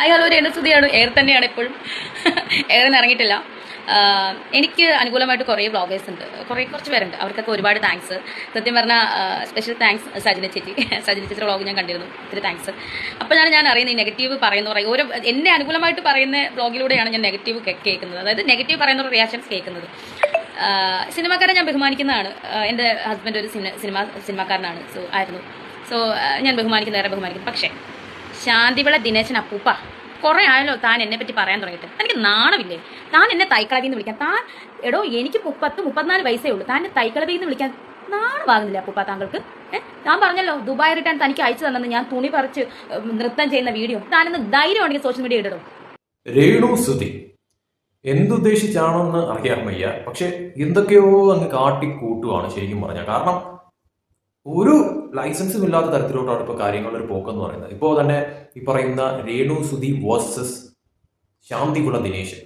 അയാൾ ഒരു എണ്ണസ്തുതിയാണ് എയർ തന്നെയാണ് എപ്പോഴും എയറിന് ഇറങ്ങിയിട്ടില്ല എനിക്ക് അനുകൂലമായിട്ട് കുറേ വ്ളോഗേഴ്സ് ഉണ്ട്. കുറേ കുറച്ച് പേരുണ്ട്. അവർക്കൊക്കെ ഒരുപാട് താങ്ക്സ് സത്യം പറഞ്ഞാൽ സ്പെഷ്യൽ താങ്ക്സ് സജിന ചേച്ചി. സജിന ചേച്ചിയുടെ വ്ളോഗ് ഞാൻ കണ്ടിരുന്നു. ഒത്തിരി താങ്ക്സ് അപ്പോൾ ഞാൻ ഞാൻ അറിയുന്നത് ഈ നെഗറ്റീവ് പറയുന്ന പറയും ഓരോ എന്നെ അനുകൂലമായിട്ട് പറയുന്ന വ്ളോഗിലൂടെയാണ് ഞാൻ നെഗറ്റീവ് കേൾക്കുന്നത്. അതായത് നെഗറ്റീവ് പറയുന്ന റിയാക്ഷൻസ് കേൾക്കുന്നത്. സിനിമാക്കാരെ ഞാൻ ബഹുമാനിക്കുന്നതാണ്. എന്റെ ഹസ്ബൻഡ് ഒരു സിനിമ സിനിമാ സിനിമാക്കാരനാണ്. സോ ആയിരുന്നു. സോ ഞാൻ ബഹുമാനിക്കുന്നവരെ ബഹുമാനിക്കുന്നു. പക്ഷേ ശാന്തിവിള ദിനേശൻ അപ്പൂപ്പ. കുറേ ആയല്ലോ താൻ എന്നെ പറ്റി പറയാൻ തുടങ്ങിയിട്ട്. എനിക്ക് നാണമില്ലേ? താൻ എന്നെ തൈക്കളവി എന്ന് വിളിക്കാൻ താൻ എടോ എനിക്ക് മുപ്പത്ത് മുപ്പത്തിനാല് വയസ്സേ ഉള്ളൂ. താൻ തൈക്കളവി എന്ന് വിളിക്കാൻ നാണമാകുന്നില്ല അപ്പൂപ്പ താങ്കൾക്ക്? ഞാൻ പറഞ്ഞല്ലോ ദുബായ് റിട്ടേൺ തനിക്ക് അയച്ചു തന്നെന്ന് ഞാൻ തുണി പറിച്ച് നൃത്തം ചെയ്യുന്ന വീഡിയോ. താനെന്ന് ധൈര്യമാണെങ്കിൽ സോഷ്യൽ മീഡിയ ഇടണം രേണു സുതി എന്തുദ്ദേശിച്ചാണെന്ന് അറിയാൻ വയ്യ. പക്ഷെ എന്തൊക്കെയോ അങ്ങ് കാട്ടിക്കൂട്ടുവാണ് ശരിക്കും പറഞ്ഞാൽ. കാരണം ഒരു ലൈസൻസും ഇല്ലാത്ത തരത്തിലോട്ടാണ് ഇപ്പോൾ കാര്യങ്ങളുടെ ഒരു പോക്കെന്ന് പറയുന്നത്. ഇപ്പോൾ തന്നെ ഈ പറയുന്ന രേണു സുധി വേഴ്സസ് ശാന്തികുള ദിനേശൻ.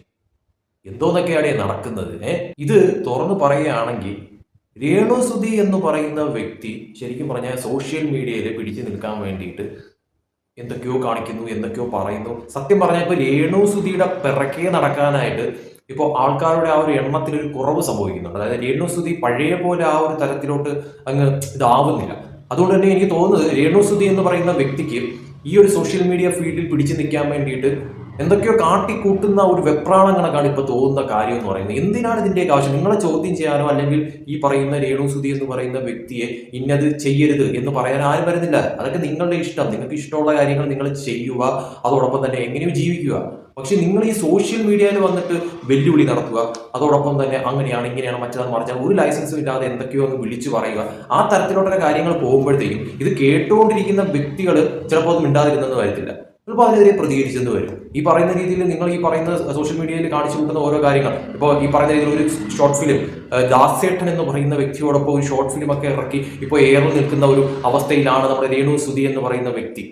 എന്തോന്നൊക്കെയാണ് നടക്കുന്നത് ഇത് തുറന്നു പറയുകയാണെങ്കിൽ രേണു സുധി എന്ന് പറയുന്ന വ്യക്തി ശരിക്കും പറഞ്ഞാൽ സോഷ്യൽ മീഡിയയിൽ പിടിച്ചു നിൽക്കാൻ വേണ്ടിയിട്ട് എന്തൊക്കെയോ കാണിക്കുന്നു എന്തൊക്കെയോ പറയുന്നു. സത്യം പറഞ്ഞാൽ ഇപ്പൊ രേണു സുധിയുടെ പിറക്കേ നടക്കാനായിട്ട് ഇപ്പോൾ ആൾക്കാരുടെ ആ ഒരു എണ്ണത്തിൽ ഒരു കുറവ് സംഭവിക്കുന്നുണ്ട്. അതായത് രേണു സുധി പഴയ പോലെ ആ ഒരു തരത്തിലോട്ട് അങ്ങ് ഇതാവുന്നില്ല. അതുകൊണ്ട് തന്നെ എനിക്ക് തോന്നുന്നത് രേണു സുധി എന്ന് പറയുന്ന വ്യക്തിക്ക് ഈ ഒരു സോഷ്യൽ മീഡിയ ഫീൽഡിൽ പിടിച്ചു നിൽക്കാൻ വേണ്ടിയിട്ട് എന്തൊക്കെയോ കാട്ടിക്കൂട്ടുന്ന ഒരു വെപ്രാളം കണക്കാണ് ഇപ്പൊ തോന്നുന്ന കാര്യം എന്ന് പറയുന്നത്. എന്തിനാണ് ഇതിന്റെയൊക്കെ ആവശ്യം? നിങ്ങളെ ചോദ്യം ചെയ്യാനോ അല്ലെങ്കിൽ ഈ പറയുന്ന രേണു സുധി എന്ന് പറയുന്ന വ്യക്തിയെ ഇന്നത് ചെയ്യരുത് എന്ന് പറയാൻ ആരും വരുന്നില്ല. അതൊക്കെ നിങ്ങളുടെ ഇഷ്ടം. നിങ്ങൾക്ക് ഇഷ്ടമുള്ള കാര്യങ്ങൾ നിങ്ങൾ ചെയ്യുക അതോടൊപ്പം തന്നെ എങ്ങനെയോ ജീവിക്കുക. പക്ഷെ നിങ്ങൾ ഈ സോഷ്യൽ മീഡിയയിൽ വന്നിട്ട് വെല്ലുവിളി നടത്തുക അതോടൊപ്പം തന്നെ അങ്ങനെയാണ് ഇങ്ങനെയാണ് മറ്റേതാണ് മറിച്ചാൽ ഒരു ലൈസൻസും ഇല്ലാതെ എന്തൊക്കെയോ അങ്ങ് വിളിച്ചു പറയുക. ആ തരത്തിലുള്ള കാര്യങ്ങൾ പോകുമ്പോഴത്തേക്കും ഇത് കേട്ടുകൊണ്ടിരിക്കുന്ന വ്യക്തികൾ ചിലപ്പോൾ അത് മിണ്ടാതിരുന്നെന്ന് വരത്തില്ല. ചിലപ്പോൾ അതിനെതിരെ പ്രതികരിച്ചെന്ന് വരും. ഈ പറയുന്ന രീതിയിൽ നിങ്ങൾ ഈ പറയുന്ന സോഷ്യൽ മീഡിയയിൽ കാണിച്ചു കൊടുക്കുന്ന ഓരോ കാര്യങ്ങൾ. ഇപ്പോൾ ഈ പറയുന്ന രീതിയിൽ ഒരു ഷോർട്ട് ഫിലിം ദാസേട്ടൻ എന്ന് പറയുന്ന വ്യക്തിയോടൊപ്പം ഒരു ഷോർട്ട് ഫിലിം ഒക്കെ ഇറക്കി ഇപ്പോൾ ഏറെ നിൽക്കുന്ന ഒരു അവസ്ഥയിലാണ് നമ്മുടെ രേണു സുധി എന്ന് പറയുന്ന വ്യക്തി.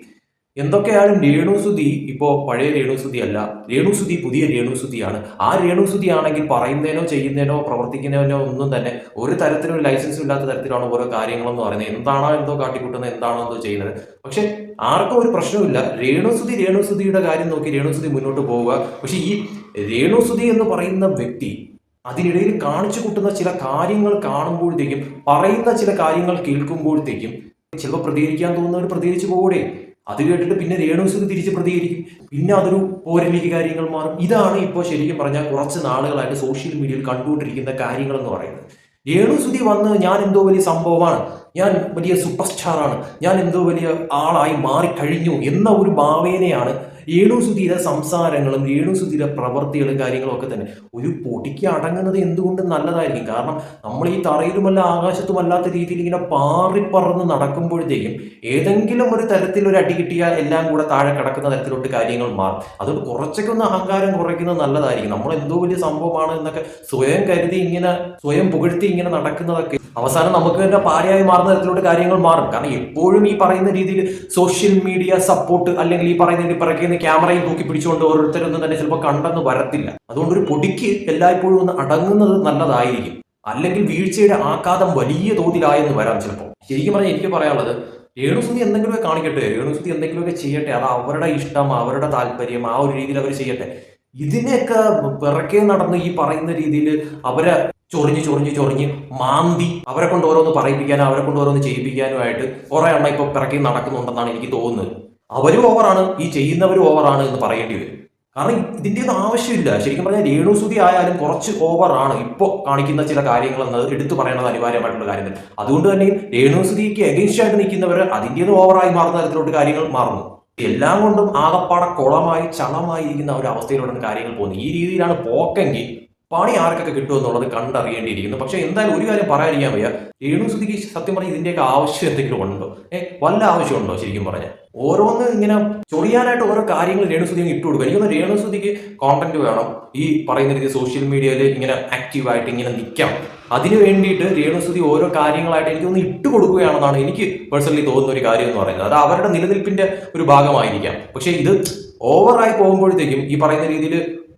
എന്തൊക്കെയായാലും രേണുസുതി ഇപ്പോൾ പഴയ രേണുസുതി അല്ല. രേണുസുതി പുതിയ രേണുസുതിയാണ്. ആ രേണുസുതി ആണെങ്കിൽ പറയുന്നതിനോ ചെയ്യുന്നതിനോ പ്രവർത്തിക്കുന്നതിനോ ഒന്നും തന്നെ ഒരു തരത്തിലും ലൈസൻസ് ഇല്ലാത്ത തരത്തിലാണ് ഓരോ കാര്യങ്ങളെന്ന് പറയുന്നത്. എന്താണോ എന്തോ കാട്ടിക്കൂട്ടുന്നത് എന്താണോ എന്തോ ചെയ്യുന്നത്. പക്ഷെ ആർക്കും ഒരു പ്രശ്നമില്ല രേണുസുതി രേണുസുതിയുടെ കാര്യം നോക്കി രേണുസുതി മുന്നോട്ട് പോവുക. പക്ഷെ ഈ രേണുസുതി എന്ന് പറയുന്ന വ്യക്തി അതിനിടയിൽ കാണിച്ചു കൂട്ടുന്ന ചില കാര്യങ്ങൾ കാണുമ്പോഴത്തേക്കും പറയുന്ന ചില കാര്യങ്ങൾ കേൾക്കുമ്പോഴത്തേക്കും ചിലപ്പോൾ പ്രതികരിക്കാൻ തോന്നുന്നവർ പ്രതികരിച്ചു പോകൂടെ. അത് കേട്ടിട്ട് പിന്നെ രേണുസുതി തിരിച്ച് പ്രതികരിക്കും. പിന്നെ അതൊരു പോരലേക്ക് കാര്യങ്ങൾ മാറും. ഇതാണ് ഇപ്പോൾ ശരിക്കും പറഞ്ഞാൽ കുറച്ച് നാളുകളായിട്ട് സോഷ്യൽ മീഡിയയിൽ കണ്ടുകൊണ്ടിരിക്കുന്ന കാര്യങ്ങൾ എന്ന് പറയുന്നത് രേണുസുതി വന്ന് ഞാൻ എന്തോ വലിയ സംഭവമാണ്. ഞാൻ വലിയ സൂപ്പർ സ്റ്റാറാണ് ഞാൻ എന്തോ വലിയ ആളായി മാറിക്കഴിഞ്ഞു എന്ന ഒരു ഭാവേനയാണ് രേണുസുതിയുടെ സംസാരങ്ങളും രേണു സുധീര പ്രവൃത്തികളും കാര്യങ്ങളും ഒക്കെ തന്നെ. ഒരു പൊടിക്ക് അടങ്ങുന്നത് എന്തുകൊണ്ട് നല്ലതായിരിക്കും? കാരണം നമ്മൾ ഈ തറയിലുമല്ല ആകാശത്തുമല്ലാത്ത രീതിയിൽ ഇങ്ങനെ പാറിപ്പറന്ന് നടക്കുമ്പോഴത്തേക്കും ഏതെങ്കിലും ഒരു തരത്തിൽ ഒരു അടി കിട്ടിയാൽ എല്ലാം കൂടെ താഴെ കിടക്കുന്ന തരത്തിലോട്ട് കാര്യങ്ങൾ മാറും. അതുകൊണ്ട് കുറച്ചൊക്കെ ഒന്ന് അഹങ്കാരം കുറയ്ക്കുന്നത് നല്ലതായിരിക്കും. നമ്മൾ എന്തോ വലിയ സംഭവമാണ് എന്നൊക്കെ സ്വയം കരുതി ഇങ്ങനെ സ്വയം പുകഴ്ത്തി ഇങ്ങനെ നടക്കുന്നതൊക്കെ അവസാനം നമുക്ക് തന്നെ പാരയായി മാറുന്ന തരത്തിലോട്ട് കാര്യങ്ങൾ മാറും. കാരണം എപ്പോഴും ഈ പറയുന്ന രീതിയിൽ സോഷ്യൽ മീഡിയ സപ്പോർട്ട് അല്ലെങ്കിൽ ഈ പറയുന്ന രീതിയിൽ പിറകിൽ നിന്ന് ക്യാമറയും തൂക്കി പിടിച്ചുകൊണ്ട് ഓരോരുത്തരൊന്നും തന്നെ ചിലപ്പോൾ കണ്ടെന്ന് വരത്തില്ല. അതുകൊണ്ട് ഒരു പൊടിക്ക് എല്ലായ്പ്പോഴും ഒന്ന് അടങ്ങുന്നത് നല്ലതായിരിക്കും. അല്ലെങ്കിൽ വീഴ്ചയുടെ ആഘാതം വലിയ തോതിലായെന്ന് വരാം ചിലപ്പോൾ ശരിക്കും പറഞ്ഞാൽ എനിക്ക് പറയാനുള്ളത് രേണുസുതി എന്തെങ്കിലുമൊക്കെ കാണിക്കട്ടെ? രേണുസുതി എന്തെങ്കിലുമൊക്കെ ചെയ്യട്ടെ? അത് അവരുടെ ഇഷ്ടം അവരുടെ താല്പര്യം ആ ഒരു രീതിയിൽ അവർ ചെയ്യട്ടെ? ഇതിനെയൊക്കെ പിറക്കെ നടന്ന് ഈ പറയുന്ന രീതിയിൽ അവരെ ചൊറിഞ്ഞ് ചൊറിഞ്ഞ് ചൊറിഞ്ഞ് മാന്തി അവരെ കൊണ്ട് ഓരോന്ന് പറയിപ്പിക്കാനും അവരെ കൊണ്ട് ഓരോന്ന് ചെയ്യിപ്പിക്കാനുമായിട്ട് കുറെ എണ്ണ ഇപ്പൊ പിറക്കി നടക്കുന്നുണ്ടെന്നാണ് എനിക്ക് തോന്നുന്നത്. അവരും ഓവറാണ് ഈ ചെയ്യുന്നവരും ഓവറാണ് എന്ന് പറയേണ്ടി വരും. കാരണം ഇതിന്റെ ഒന്നും ആവശ്യമില്ല. ശരിക്കും പറഞ്ഞാൽ രേണുസുതി ആയാലും കുറച്ച് ഓവറാണ് ഇപ്പോൾ കാണിക്കുന്ന ചില കാര്യങ്ങൾ എന്നത് എടുത്തു പറയേണ്ടത് അനിവാര്യമായിട്ടുള്ള കാര്യങ്ങൾ അതുകൊണ്ട് തന്നെ രേണുസുതിക്ക് എഗൈൻസ്റ്റ് ആയിട്ട് നിൽക്കുന്നവർ അതിന്റെ ഓവറായി മാറുന്ന തരത്തിലോട്ട് കാര്യങ്ങൾ മാറുന്നു. എല്ലാം കൊണ്ടും ആകപ്പാടെ കുളമായി ചളമായി ഇരിക്കുന്ന ഒരു അവസ്ഥയിലൂടെയാണ് കാര്യങ്ങൾ പോകുന്നത്. ഈ രീതിയിലാണ് പോക്കെങ്കിൽ പണി ആർക്കൊക്കെ കിട്ടുമെന്നുള്ളത് കണ്ടറിയേണ്ടിയിരിക്കുന്നു. പക്ഷെ എന്തായാലും ഒരു കാര്യം പറയാനിരിക്കാൻ വയ്യ. രേണുസുതിക്ക് സത്യം പറഞ്ഞാൽ ഇതിന്റെയൊക്കെ ആവശ്യം എന്തെങ്കിലും ഉണ്ടോ? ഏ വല്ല ആവശ്യമുണ്ടോ ശരിക്കും പറഞ്ഞാൽ ഓരോന്ന് ഇങ്ങനെ ചൊറിയാനായിട്ട് ഓരോ കാര്യങ്ങൾ രേണുസുതി അങ്ങ് ഇട്ട് കൊടുക്കുക എനിക്കൊന്ന് രേണു സുധിക്ക് കോണ്ടന്റ് വേണം. ഈ പറയുന്ന രീതി സോഷ്യൽ മീഡിയയിൽ ഇങ്ങനെ ആക്റ്റീവായിട്ട് ഇങ്ങനെ നിൽക്കാം അതിനു വേണ്ടിയിട്ട് രേണുസുതി ഓരോ കാര്യങ്ങളായിട്ട് എനിക്കൊന്ന് ഇട്ട് കൊടുക്കുകയാണെന്നാണ് എനിക്ക് പേഴ്സണലി തോന്നുന്ന ഒരു കാര്യം എന്ന് പറയുന്നത്. അത് അവരുടെ നിലനിൽപ്പിന്റെ ഒരു ഭാഗമായിരിക്കാം. പക്ഷേ ഇത് ഓവറായി പോകുമ്പോഴത്തേക്കും ഈ പറയുന്ന രീതിയിൽ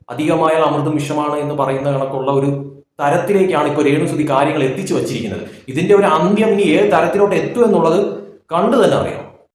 അധികമായാൽ അമൃതം വിഷമാണ് എന്ന് പറയുന്ന കണക്കുള്ള ഒരു തരത്തിലേക്കാണ് ഇപ്പോൾ രേണുസുതി കാര്യങ്ങൾ എത്തിച്ചു വച്ചിരിക്കുന്നത്. ഇതിന്റെ ഒരു അന്ത്യം ഇനി ഏത് തരത്തിലോട്ട് എത്തും എന്നുള്ളത് കണ്ടു തന്നെ അറിയാം